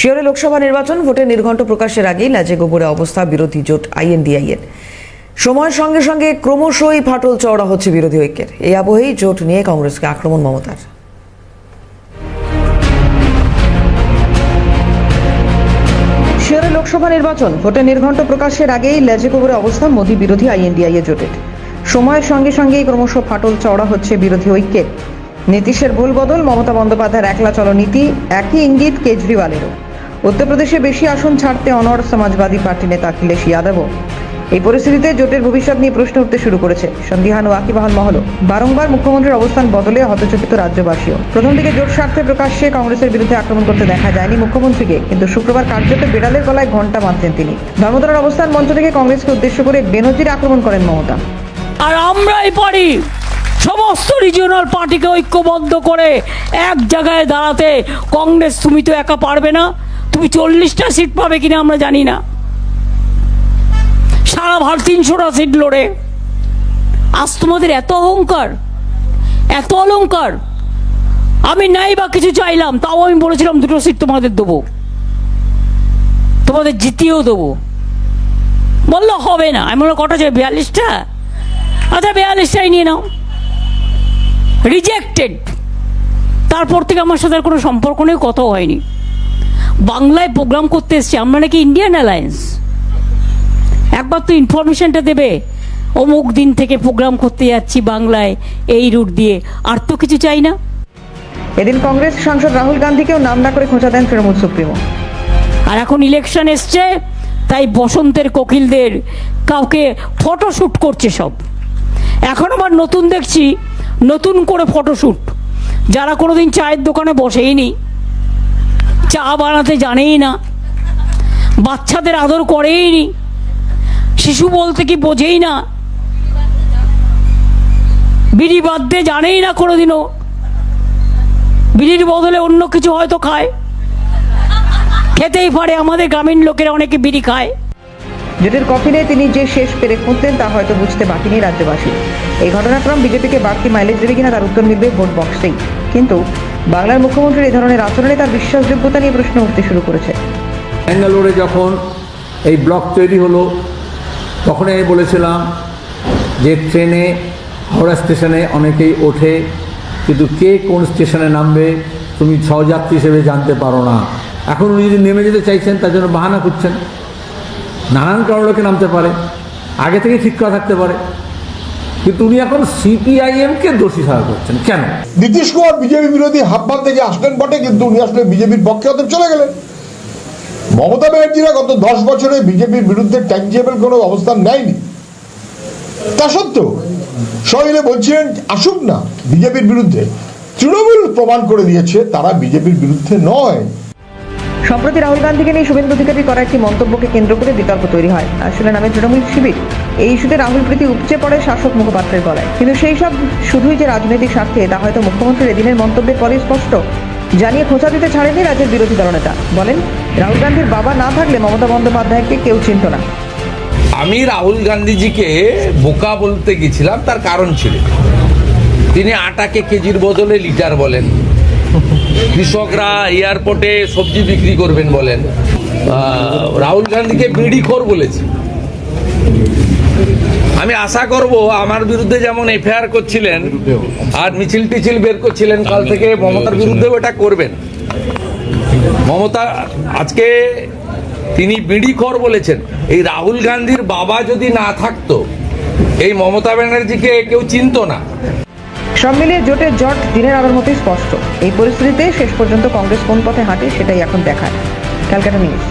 শিওরে লোকসভা নির্বাচন ভোটের নির্ঘণ্ট প্রকাশের আগেই লাজে গোবরে অবস্থা, বিরোধী জোট আইএনডিআইএন সময়ের সঙ্গে সঙ্গে ক্রমশই ফাটল চওড়া হচ্ছে বিরোধী ঐক্যের। এই আবহেই জোট নিয়ে কংগ্রেসকে আক্রমণ মমতার। লোকসভা নির্বাচন ভোটের নির্ঘণ্ট প্রকাশের আগেই লেজে গোবরে অবস্থা, মোদী বিরোধী আইএনডিআইএ জোটের। সময়ের সঙ্গে সঙ্গেই ক্রমশ ফাটল চওড়া হচ্ছে বিরোধী ঐক্যের। নীতিশের ভুল বদল মমতা বন্দ্যোপাধ্যায়ের একলা চলনীতি, একই ইঙ্গিত কেজরিওয়ালেরও। উত্তরপ্রদেশে বেশি আসন ছাড়তে অনড় সমাজবাদী পার্টি নেতা অখিলেশ যাদবও এই পরিস্থিতিতে জোটের ভবিষ্যৎ নিয়ে প্রশ্ন উঠতে শুরু করেছে। সন্দিহান ও আকিবাহন মহল। বারংবার মুখ্যমন্ত্রীর অবস্থান বদলে হতচকিত রাজ্যবাসীও। প্রথম দিকে জোট স্বার্থে প্রকাশ্যে কংগ্রেসের বিরুদ্ধে আক্রমণ করতে দেখা যায়নি মুখ্যমন্ত্রীকে, কিন্তু শুক্রবার কার্যত বিড়ালের গলায় ঘণ্টা বাঁধলেন তিনি। ধর্মতলার অবস্থান মঞ্চ থেকে কংগ্রেসকে উদ্দেশ্য করে বেনজির আক্রমণ করেন মমতা। আর আমরাই পারি সমস্ত রিজিওনাল পার্টিকে ঐক্যবদ্ধ করে এক জায়গায় দাঁড়াতে কংগ্রেস তুমি তো একা পারবে না। তুমি চল্লিশটা সিট পাবে কিনা আমরা জানি না। সারা ভারত তিনশোটা সিট লড়ে। আজ তোমাদের এত অহংকার, এত অলংকার। আমি নাই বা কিছু চাইলাম, তাও আমি বলেছিলাম দুটো সিট তোমাদের দেবো। তোমাদের জিতিয়েও দেবো। বলল, হবে না। আমি বললাম, কটা চাই, বিয়াল্লিশটা? আচ্ছা বিয়াল্লিশটাই নিয়ে নাও। রিজেক্টেড তারপর থেকে আমার সাথে কোনো সম্পর্ক নেই, কথাও হয়নি। বাংলায় প্রোগ্রাম করতে এসছি আমরা নাকি ইন্ডিয়ান অ্যালায়েন্স একবার তো ইনফরমেশনটা দেবে অমুক দিন থেকে প্রোগ্রাম করতে যাচ্ছি বাংলায় এই রুট দিয়ে। আর তো কিছু চাই না। এদিন কংগ্রেস সাংসদ রাহুল গান্ধীকেও নাম না করে খোঁচা দেন তৃণমূল সুপ্রিমো। আর এখন ইলেকশন এসছে তাই বসন্তের কোকিলদের কাউকে ফটোশ্যুট করছে সব। এখন আবার নতুন দেখছি নতুন করে ফটোশ্যুট যারা কোনোদিন চায়ের দোকানে বসেইনি চা বানাতে জানেই না। বাচ্চাদের আদর করেই নি। শিশু বলতে কি বোঝেই না। বিড়ি বাদতে জানেই না কোনোদিনও। বিড়ির বদলে অন্য কিছু হয়তো খায়। খেতেই পারে, আমাদের গ্রামীণ লোকেরা অনেকে বিড়ি খায়। জোটের কফিনে তিনি যে শেষ পেরে খুঁজতেন, তা হয়তো বুঝতে বাকি নেই রাজ্যবাসী। এই ঘটনাক্রম বিজেপিকে বাড়তি মাইলেজ দেবে কিনা তার উত্তর মিলবে ভোট বক্সেই কিন্তু বাংলার মুখ্যমন্ত্রীর এই ধরনের আচরণে তার বিশ্বাসযোগ্যতা নিয়ে প্রশ্ন উঠতে শুরু করেছে। ব্যাঙ্গালোরে যখন এই ব্লক তৈরি হলো তখন আমি বলেছিলাম যে ট্রেনে, হাওড়া স্টেশনে অনেকেই ওঠে, কিন্তু কে কোন স্টেশনে নামবে, তুমি সহযাত্রী হিসেবে জানতে পারো না। এখন উনি যদি নেমে যেতে চাইছেন, তার জন্য বাহানা করছেন নানান কারণ লোকে নামতে পারে, আগে থেকে ঠিক করা থাকতে পারে। কিন্তু উনি এখন সিপিআইএমকে দোষী সারা করছেন কেন? নীতিশ কুমার বিজেপি বিরোধী হাবভাব থেকে আসলেন বটে, কিন্তু উনি আসলে বিজেপির পক্ষে অত চলে গেলেন। মমতা ব্যানার্জিরা গত দশ বছরে বিজেপির বিরুদ্ধে ট্যাঞ্জেবল কোনো অবস্থান নেয়নি। তা সত্ত্বেও সহিলে বলছিলেন, আসুক না, বিজেপির বিরুদ্ধে। তৃণমূল প্রমাণ করে দিয়েছে, তারা বিজেপির বিরুদ্ধে নয়। সম্প্রতি রাহুল গান্ধীকে নিয়ে শুভেন্দু অধিকারী করা একটি মন্তব্যকে কেন্দ্র করে বিতর্ক তৈরি হয়। আসলে নামে তৃণমূল শিবির। এই ইস্যুতে রাহুল প্রীতি উপচে পড়ে শাসক মুখপাত্রের গলায়। কিন্তু সেই সব শুধুই যে রাজনৈতিক স্বার্থে, তা হয়তো মুখ্যমন্ত্রীর এদিনের মন্তব্যের পরে স্পষ্ট। জানিয়ে খোঁচা দিতে ছাড়েনি রাজ্যের বিরোধী দলনেতা। বলেন, রাহুল গান্ধীর বাবা না থাকলে মমতা বন্দ্যোপাধ্যায়কে কেউ চিনত না। আমি রাহুল গান্ধীজিকে বোকা বলতে গেছিলাম, তার কারণ ছিল। তিনি আটাকে কেজির বদলে লিটার বলেন। কৃষকরা এয়ারপোর্টে সবজি বিক্রি করবেন বলেন। রাহুল গান্ধীকে বিড়িখোর বলেছি। আমি আশা করব আমার বিরুদ্ধে যেমন এফআইআর করছিলেন আর মিছিল টিছিল বের করছিলেন কাল থেকে মমতার বিরুদ্ধেও এটা করবেন। মমতা, আজকে তিনি বিড়িখর বলেছেন। এই রাহুল গান্ধীর বাবা যদি না থাকতো, এই মমতা ব্যানার্জিকে কেউ চিনতো না। সব মিলিয়ে জোটের জট দিনের আলোর মতোই স্পষ্ট। এই পরিস্থিতিতে শেষ পর্যন্ত কংগ্রেস কোন পথে হাঁটে সেটাই এখন দেখার। ক্যালকাটা নিউজ।